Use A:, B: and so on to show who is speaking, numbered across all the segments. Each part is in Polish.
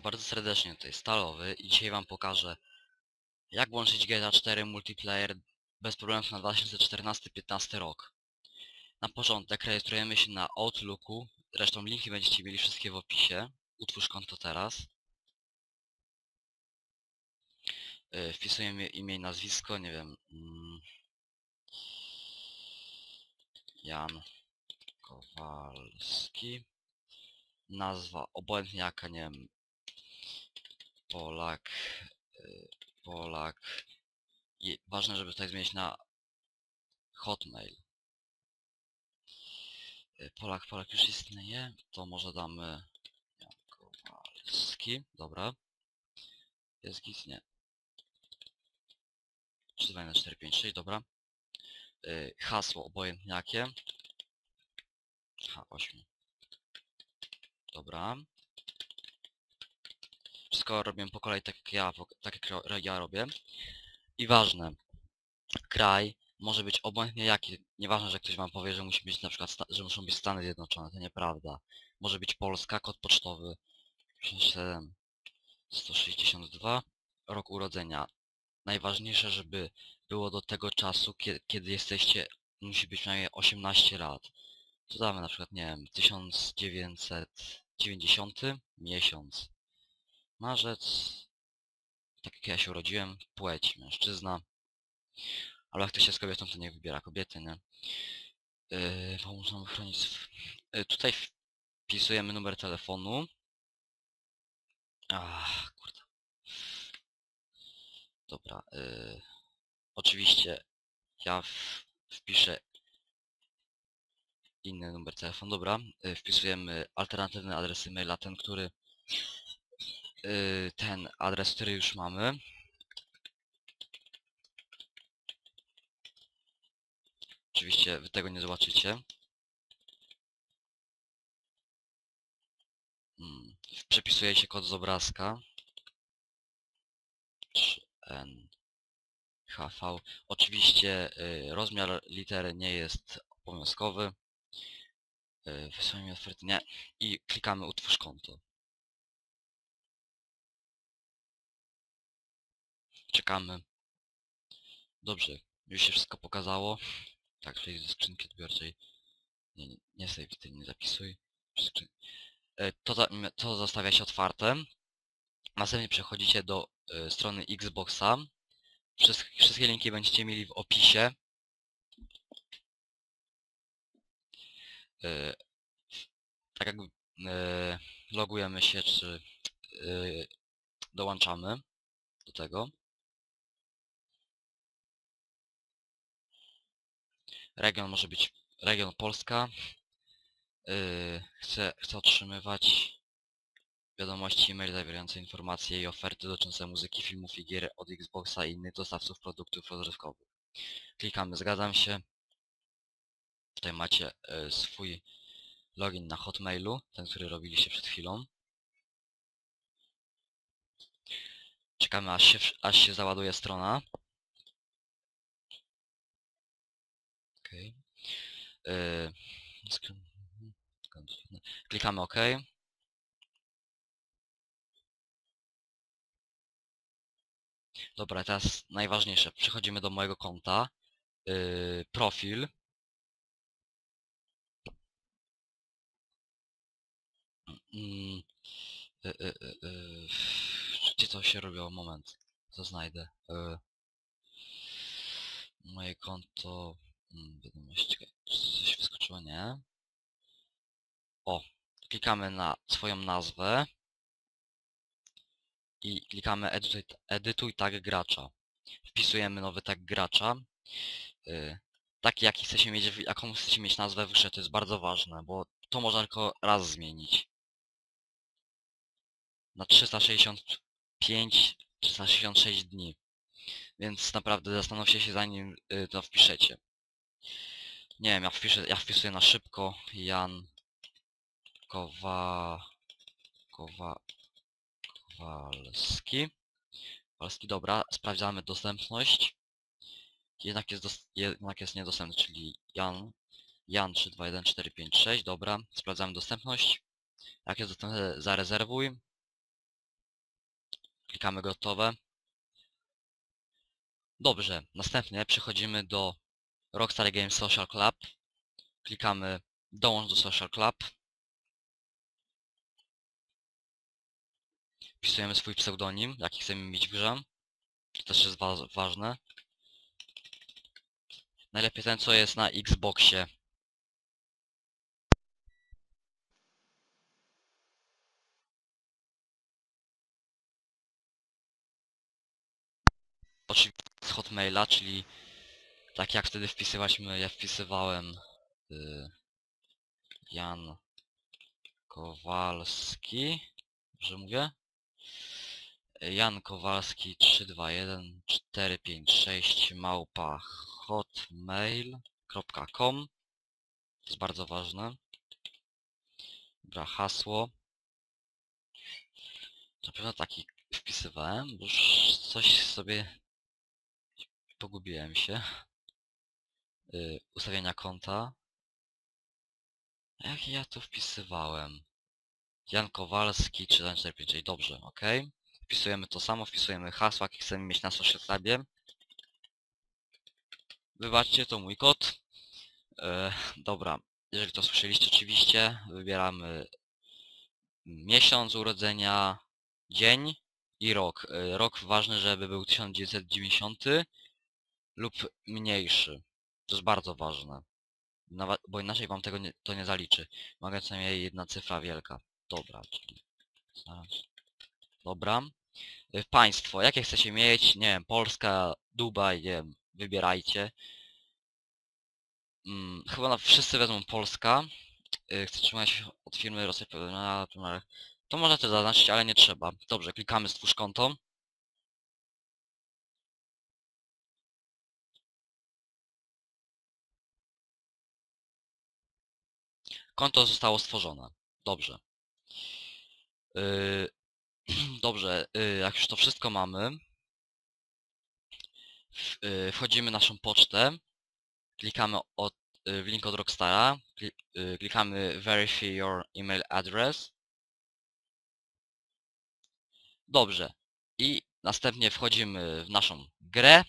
A: bardzo serdecznie, tutaj Stalowy i dzisiaj wam pokażę jak włączyć GTA 4 multiplayer bez problemów na 2014-15 rok. Na początek rejestrujemy się na Outlooku, zresztą linki będziecie mieli wszystkie w opisie. Utwórz konto teraz. Yy, Wpisujemy imię i nazwisko, nie wiem. mm, Jan Kowalski. Nazwa obojętnie jaka, nie wiem. Polak. y, Polak. I ważne, żeby tutaj zmienić na Hotmail. Y, Polak, Polak już istnieje. To może damy Jan Kowalski. Dobra. Jest git? Nie. 3, 4, 5, 6, dobra. Y, Hasło obojętnie jakie. H8. Dobra. Wszystko robię po kolei tak jak ja, tak jak ja robię. I ważne. Kraj może być obojętnie jaki. Nieważne, że ktoś wam powie, że musi być na przykład, że muszą być Stany Zjednoczone. To nieprawda. Może być Polska, kod pocztowy 57 162, rok urodzenia. Najważniejsze, żeby było do tego czasu, kiedy, jesteście, musi być przynajmniej 18 lat. To damy na przykład, nie wiem, 1990 miesiąc. Marzec. Tak jak ja się urodziłem, płeć, mężczyzna. Ale jak ktoś jest kobietą, to niech wybiera kobiety, nie? Yy, pomóż nam chronić... Yy, tutaj wpisujemy numer telefonu. Ach, kurde. Dobra, yy, oczywiście ja w, wpiszę inny numer telefonu, dobra. Yy, wpisujemy alternatywny adres e-maila, ten, który yy, ten adres, który już mamy. Oczywiście wy tego nie zobaczycie. Mm, Przepisuje się kod z obrazka. 3N HV. Oczywiście y, rozmiar litery nie jest obowiązkowy. Y, Wysłanie oferty nie. I klikamy utwórz konto. Czekamy. Dobrze, już się wszystko pokazało. Tak, przejdź do skrzynki odbiorczej. Nie, nie, nie ty nie zapisuj. E, To, to zostawia się otwarte. Następnie przechodzicie do e, strony Xboxa. Wszystk- Wszystkie linki będziecie mieli w opisie. E, Tak jakby e, logujemy się, czy dołączamy do tego. Region może być region Polska. Yy, chcę, chcę otrzymywać wiadomości e-mail zawierające informacje i oferty dotyczące muzyki, filmów i gier od Xboxa i innych dostawców produktów rozrywkowych. Klikamy zgadzam się. Tutaj macie e, swój login na Hotmailu, ten, który robiliście przed chwilą. Czekamy aż się, aż się załaduje strona. Klikamy OK. Dobra, teraz najważniejsze. Przechodzimy do mojego konta. Yy, profil. Mm, y, y, y, y, Gdzie to się robiło? Moment. To znajdę. Y, Moje konto... mm, coś wyskoczyło? Nie. O. Klikamy na swoją nazwę. I klikamy edytuj, edytuj tag gracza. Wpisujemy nowy tag gracza. Y, taki jaki chcecie mieć, jaką chcecie mieć nazwę w to jest bardzo ważne, bo to można tylko raz zmienić. Na 365, 366 dni. Więc naprawdę zastanówcie się zanim y, to wpiszecie. Nie wiem, ja wpiszę, ja wpisuję na szybko Jan Kowa... Kowa... Kowalski. Kowalski, dobra, sprawdzamy dostępność. Jednak jest, jednak jest niedostępny, czyli Jan, Jan 321456, dobra, sprawdzamy dostępność. Jak jest dostępny, zarezerwuj. Klikamy gotowe. Dobrze, następnie przechodzimy do Rockstar Games Social Club. Klikamy dołącz do Social Club. Wpisujemy swój pseudonim, jaki chcemy mieć w grze. To też jest wa ważne. Najlepiej ten, co jest na Xboxie. Oczywiście z Hotmaila, czyli tak jak wtedy wpisywaliśmy, ja wpisywałem y, Jan Kowalski, że mówię? Jan Kowalski 321 456 małpa hotmail.com To jest bardzo ważne. Dobra, hasło. Na pewno taki wpisywałem, bo już coś sobie pogubiłem się. Yy, ustawienia konta. Jak ja tu wpisywałem? Jan Kowalski 345, dobrze, ok. Wpisujemy to samo, wpisujemy hasła, jakie chcemy mieć na social tabie. Wybaczcie, to mój kod. E, dobra, jeżeli to słyszeliście oczywiście, wybieramy miesiąc urodzenia, dzień i rok. E, rok ważny, żeby był 1990 lub mniejszy. To jest bardzo ważne. Nawet, bo inaczej wam tego nie, to nie zaliczy. Mogę co najmniej jedna cyfra wielka. Dobra, czyli... zaraz. Dobra. Y, Państwo, jakie chcecie mieć? Nie wiem, Polska, Dubaj, nie wiem, wybierajcie. Mm, chyba na, wszyscy wezmą Polska. Y, Chcę trzymać od firmy Rosja To możecie zaznaczyć, ale nie trzeba. Dobrze, klikamy stwórz konto. Konto zostało stworzone. Dobrze. Yy, dobrze, yy, jak już to wszystko mamy, w, yy, wchodzimy naszą pocztę, klikamy od, w link od Rockstara, kli, klikamy Verify your email address. Dobrze. I następnie wchodzimy w naszą grę,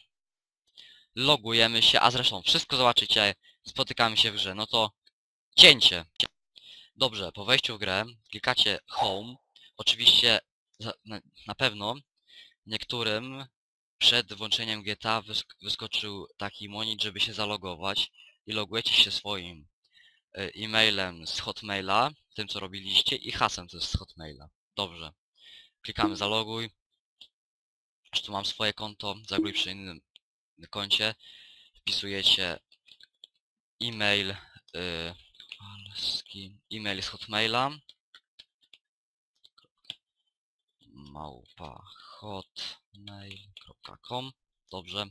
A: logujemy się, a zresztą wszystko zobaczycie, spotykamy się w grze, no to cięcie. Dobrze, po wejściu w grę klikacie Home. Oczywiście na, pewno niektórym przed włączeniem GTA wysk wyskoczył taki monit, żeby się zalogować i logujecie się swoim e, e-mailem z Hotmaila, tym co robiliście i hasem też z Hotmaila. Dobrze. Klikamy zaloguj. Już tu mam swoje konto, zaloguj przy innym koncie. Wpisujecie e-mail y, Kowalski. E-mail z Hotmaila. Małpa hotmail.com Dobrze.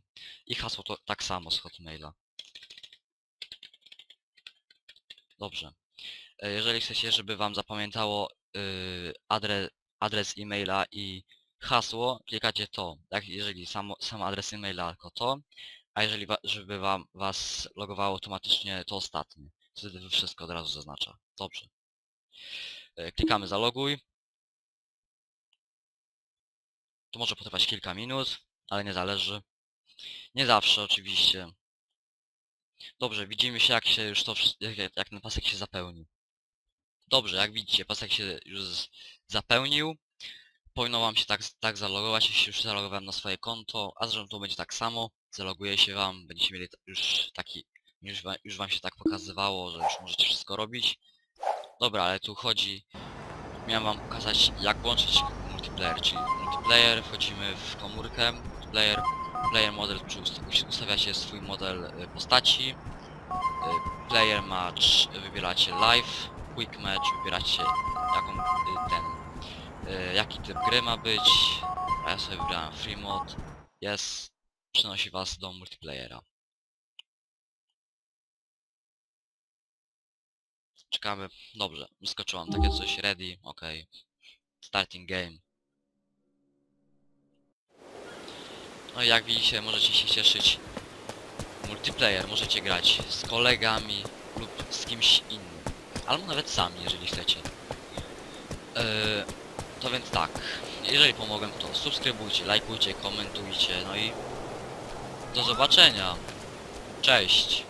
A: I hasło to tak samo z Hotmaila. Dobrze. E, Jeżeli chcecie, żeby wam zapamiętało yy, adres, adres e-maila i hasło, klikacie to. Jak jeżeli samo, sam adres e-maila, tylko to. A jeżeli wa żeby wam was logowało automatycznie, to ostatnie. Wtedy wszystko od razu zaznacza. Dobrze. E, Klikamy zaloguj. To może potrwać kilka minut, ale nie zależy. Nie zawsze oczywiście. Dobrze, widzimy się jak się już to, jak, ten pasek się zapełni. Dobrze, jak widzicie, pasek się już zapełnił. Powinno wam się tak, tak zalogować, jeśli już zalogowałem na swoje konto, a zresztą to będzie tak samo. Zaloguje się wam, będziecie mieli już taki, już już wam się tak pokazywało, że już możecie wszystko robić. Dobra, ale tu chodzi, miałem wam pokazać jak włączyć multiplayer, czyli multiplayer, wchodzimy w komórkę, multiplayer, player model, czy ust- ustawiacie swój model y, postaci, y, player match, wybieracie live, quick match, wybieracie jaką y, ten, jaki typ gry ma być, a ja sobie wybrałem free mod, jest, przenosi was do multiplayera. Czekamy, dobrze, wyskoczyłam takie coś, ready, ok, starting game. No i jak widzicie, możecie się cieszyć multiplayer, możecie grać z kolegami lub z kimś innym. Albo nawet sami, jeżeli chcecie. Yy, to więc tak, jeżeli pomogłem, to subskrybujcie, lajkujcie, komentujcie, no i do zobaczenia. Cześć.